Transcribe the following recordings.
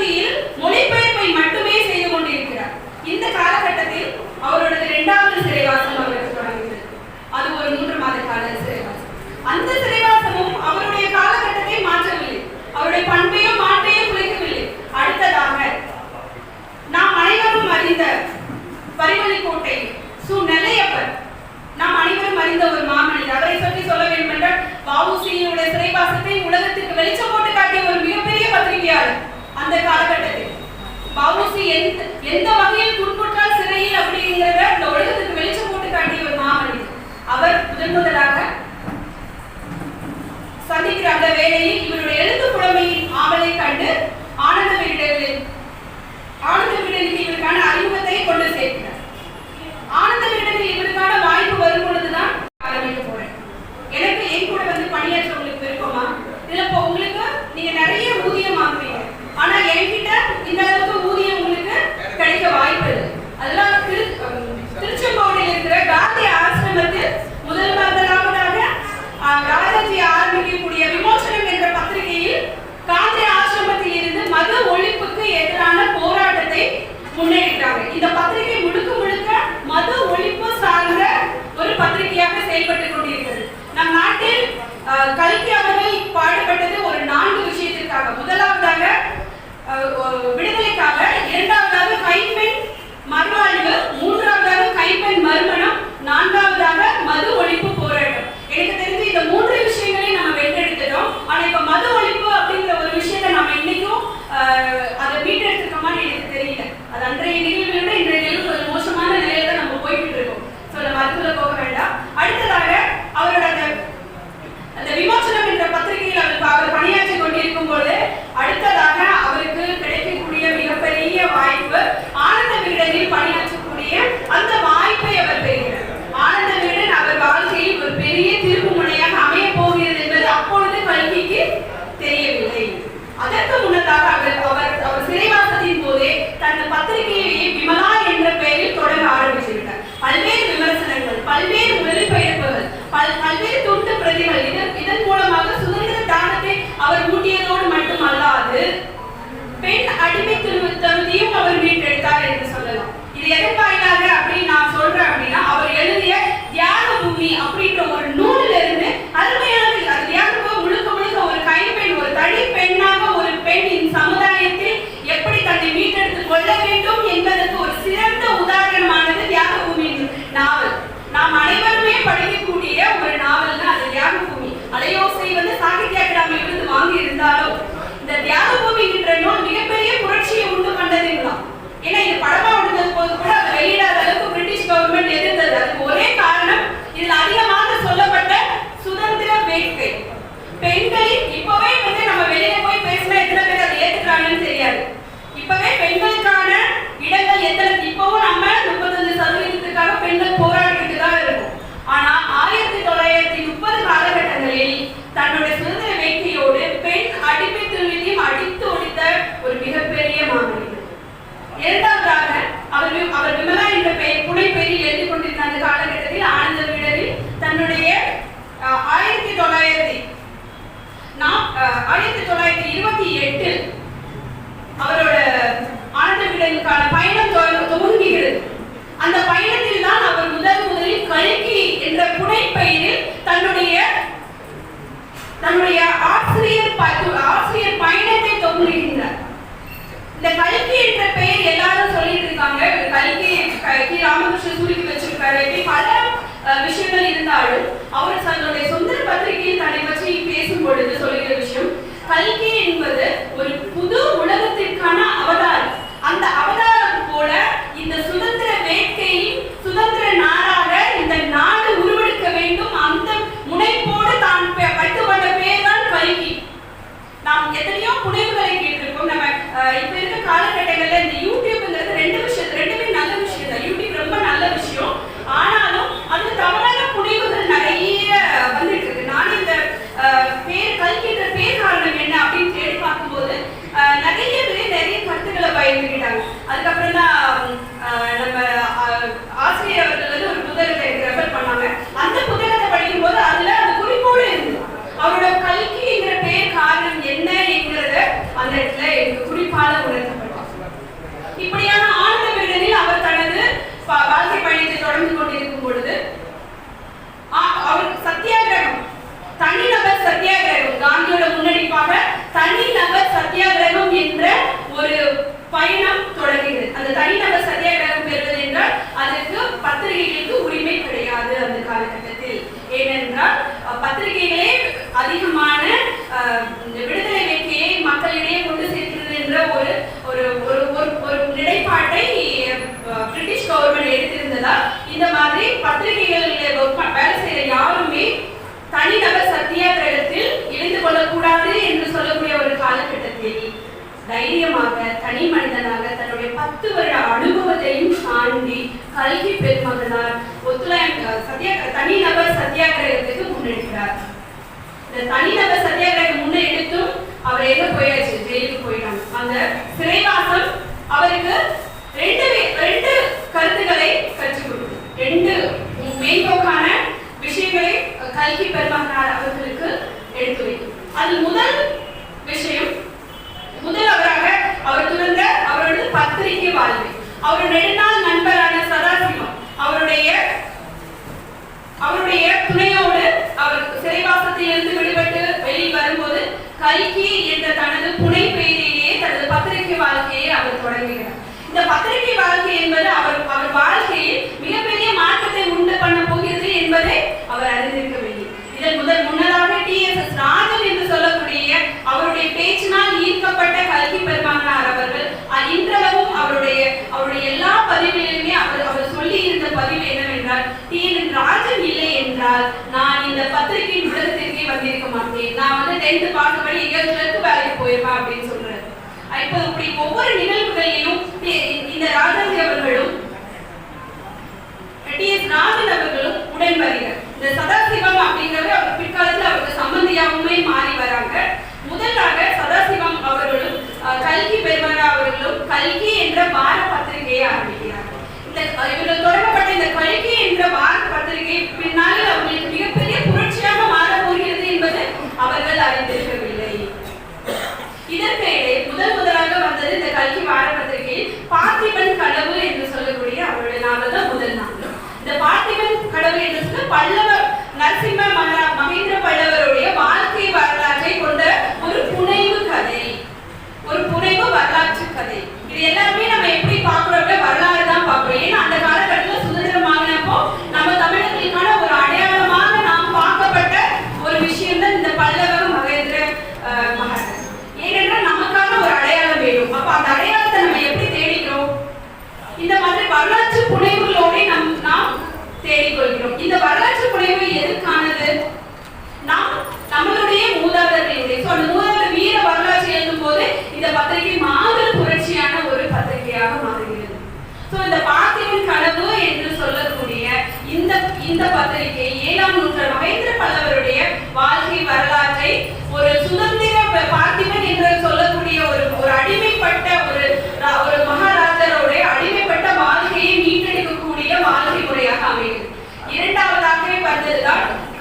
மத்தியில் மொழிபெயர்ப்பு எந்த எந்த வகையில் துன்புற்றால் சிறையில் அப்படிங்கிறத இந்த உலகத்துக்கு வெளிச்சம் போட்டு காட்டிய ஒரு மாமனிதர். அவர் முதன் முதலாக சந்திக்கிற அந்த வேளையில் இவருடைய எழுத்து புலமையின் ஆவலை கண்டு ஆனந்த ஆனந்த படிக்கக்கூடிய ஒரு நாவல் தான் அது தியாகபூமி. அலையோசை வந்து சாகித்ய அகாடமி விருது வாங்கி இருந்தாலும் இந்த தியாகபூமி தியாகபூமின்ற நூல் மிகப்பெரிய புரட்சியை உண்டு பண்ணதுங்களாம் ஏன்னா இது படமா வந்தது போது கூட அது வெளியிடாத அளவுக்கு பிரிட்டிஷ் கவர்மெண்ட் இருந்தது அதுக்கு ஒரே காரணம் இதில் அதிகமாக சொல்லப்பட்ட சுதந்திர வேட்கை. பெண்களின் இப்பவே வந்து நம்ம வெளியில போய் பேசினா எத்தனை பேர் அதை ஏத்துக்கிறாங்கன்னு தெரியாது. இப்பவே மக்களிடையே கொண்டு சேர்க்கிறது என்ற ஒரு ஒரு ஒரு ஒரு ஒரு நிலைப்பாட்டை பிரிட்டிஷ் கவர்மெண்ட் எடுத்திருந்ததால் இந்த மாதிரி பத்திரிகைகள் வேலை செய்கிற யாருமே தனிநபர் சத்தியாகிரகத்தில் இணைந்து கொள்ளக்கூடாது என்று சொல்லக்கூடிய ஒரு காலகட்டத்தில் தைரியமாக தனி மனிதனாக தன்னுடைய பத்து வருட அனுபவத்தையும் தாண்டி கல்வி பெருமகனார் ஒத்துழைப்பு சத்தியா தனிநபர் சத்தியாகிரகத்துக்கு முன்னெடுக்கிறார். இந்த தனிநபர் சத்தியாகிரகம் முன்னெடுத்தும் அவர் எங்க போயாச்சு? ஜெயிலுக்கு போயிட்டாங்க. அந்த சிறைவாசம் அவருக்கு ரெண்டு ரெண்டு கருத்துக்களை கற்றுக் கொடுக்கும் ரெண்டு மேம்போக்கான விஷயங்களை கல்வி பெருமகனார் அவர்களுக்கு எடுத்து வைக்கும். அது முதல் விஷயம். முதல் அவராக அவர் துறந்த அவரது பத்திரிகை வாழ்வை. அவர் நெடுநாள் நண்பரான சதாசிவம். அவருடைய அவருடைய துணையோடு அவர் சிறைவாசத்தில் இருந்து விடுபட்டு வெளியில் வரும்போது கல்கி என்ற தனது புனை பெயரிலேயே தனது பத்திரிகை வாழ்க்கையை அவர் தொடங்குகிறார். இந்த பத்திரிகை வாழ்க்கை அப்படின்னு சொல்றாரு. இப்ப இப்படி ஒவ்வொரு நிகழ்வுகளிலும் இந்த ராஜாஜி அவர்களும் நாகன் அவர்களும் உடன் வருகிறார். இந்த சதாசிவம் அப்படிங்கிறவர் அவர் பிற்காலத்தில் அவருக்கு சம்பந்தியாகவுமே மாறி வராங்க. முதலாக சதாசிவம் அவர்களும் கல்கி பெருமரா அவர்களும் கல்கி என்ற வார பத்திரிகையை ஆரம்பிக்கிறார் இந்த இவர்கள் தொடங்கப்பட்ட இந்த கல்கி என்ற வார பத்திரிகை பின்னாளில் அவர்களுக்கு முதல் முதலாக வந்தது இந்த கல்வி வார பத்திரிகையில் பார்த்திபன் கடவு என்று சொல்லக்கூடிய அவருடைய நாவல் தான் முதல் நாவல் இந்த பார்த்திபன் கடவு என்று சொல்ல பல்லவ நரசிம்ம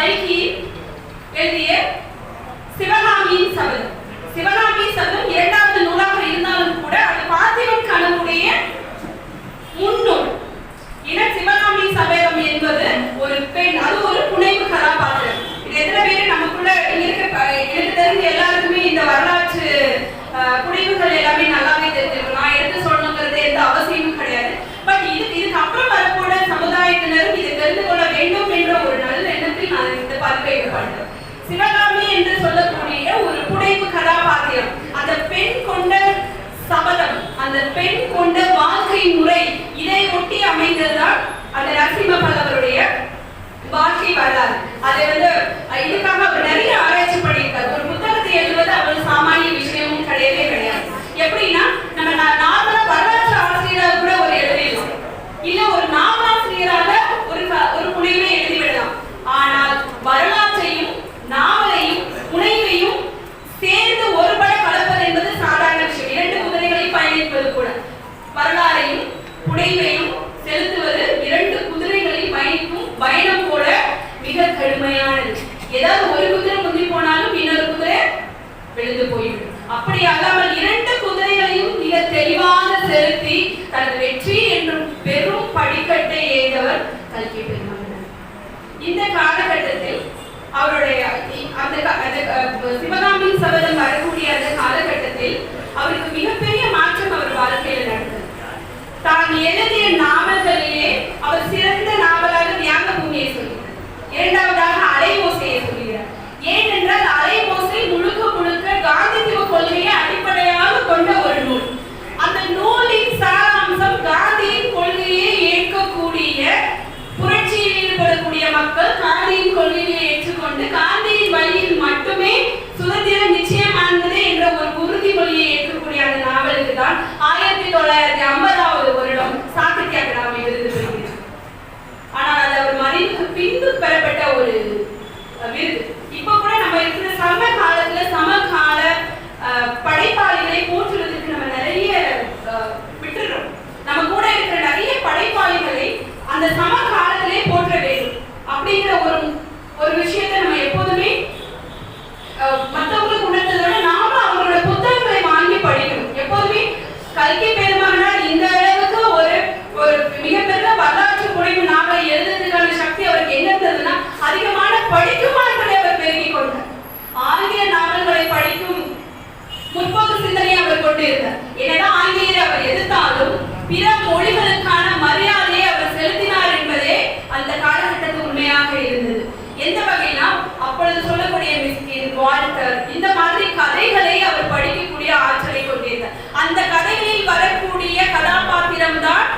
like he மட்டுமே சுதந்திரம் நிச்சயமானது என்ற ஒரு உறுதிமொழியை ஏற்கக்கூடிய அந்த நாவலுக்கு தான் ஆயிரத்தி தொள்ளாயிரத்தி ஐம்பதாவது வருடம் சாகித்ய அகாடமி விருது பெறுகிறது. ஆனால் அது அவர் மறைவுக்கு பின்பு பெறப்பட்ட ஒரு முற்போக்கு சிந்தனை அவர் கொண்டிருந்தார். என்னதான் ஆங்கிலேயர் அவர் எதிர்த்தாலும் பிற மொழிகளுக்கான மரியாதையை அவர் செலுத்தினார் என்பதே அந்த காலகட்டத்துக்கு உண்மையாக இருந்தது. எந்த வகையினா அப்பொழுது சொல்லக்கூடிய மிஸ்கின் வால்டர் இந்த மாதிரி கதைகளை அவர் படிக்கக்கூடிய ஆற்றலை கொண்டிருந்தார். அந்த கதைகளில் வரக்கூடிய கதாபாத்திரம் தான்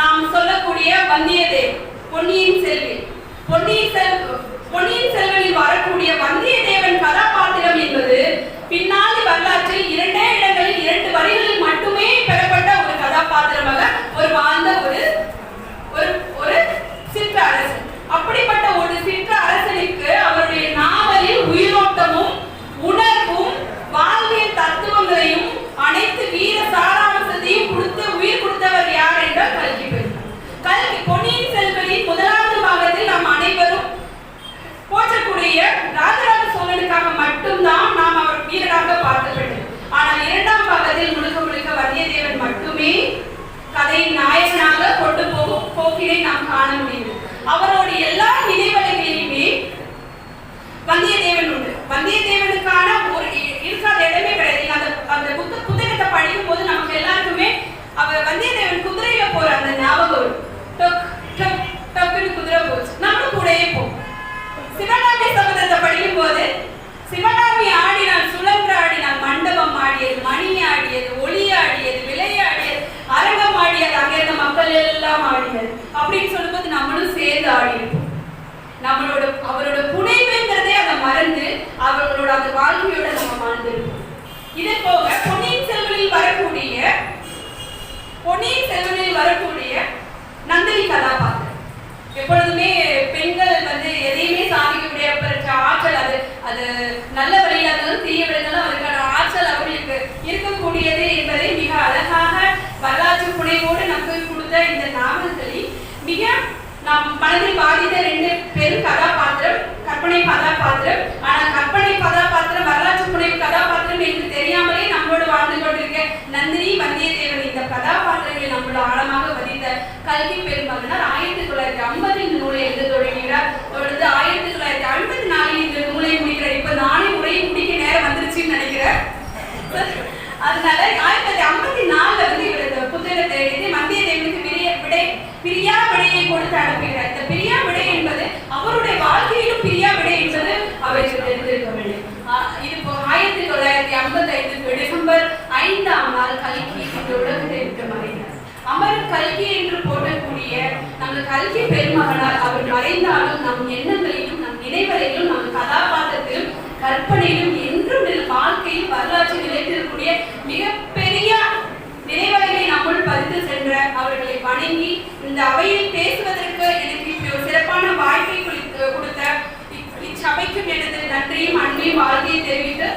நாம் சொல்லக்கூடிய வந்தியதேவன் பொன்னியின் செல்வி பொன்னியின் செல்வன் பொன்னியின் செல்வனில் வரக்கூடிய வந்தியத்தேவன் கதாபாத்திரம் என்பது பின்னாளி வரலாற்றில் இரண்டே இடங்களில் இரண்டு வரிகளில் மட்டுமே மக்கள் எல்லாம் ஆடினர். அப்படின்னு சொல்லும்போது நம்மளும் சேர்ந்து ஆடிருப்போம் நம்மளோட அவரோட புனைவுங்கிறதே அதை மறந்து அவர்களோட அந்த வாழ்க்கையோட நம்ம மறந்துருப்போம் இதே போக பொன்னியின் செல்வனில் வரக்கூடிய பொன்னியின் செல்வனில் வரக்கூடிய நந்தினி கதாபாத்திரம். எப்பொழுதுமே பெண்கள் வந்து எதையுமே சாதிக்க முடியாம ஆற்றல் அது அது நல்ல வழியில் தீய வழியிலும் அதுக்கான ஆற்றல் அவர்களுக்கு இருக்கக்கூடியது என்பதை மிக அழகாக வரலாற்று புனைவோடு நமக்கு கொடுத்த இந்த நாவல்களில் மிக நம் மனதில் பாதித ரெண்டு பேரும் கதாபாத்திரம் கற்பனை பாத்திரம் வாழ்க்கையை தெரிவித்து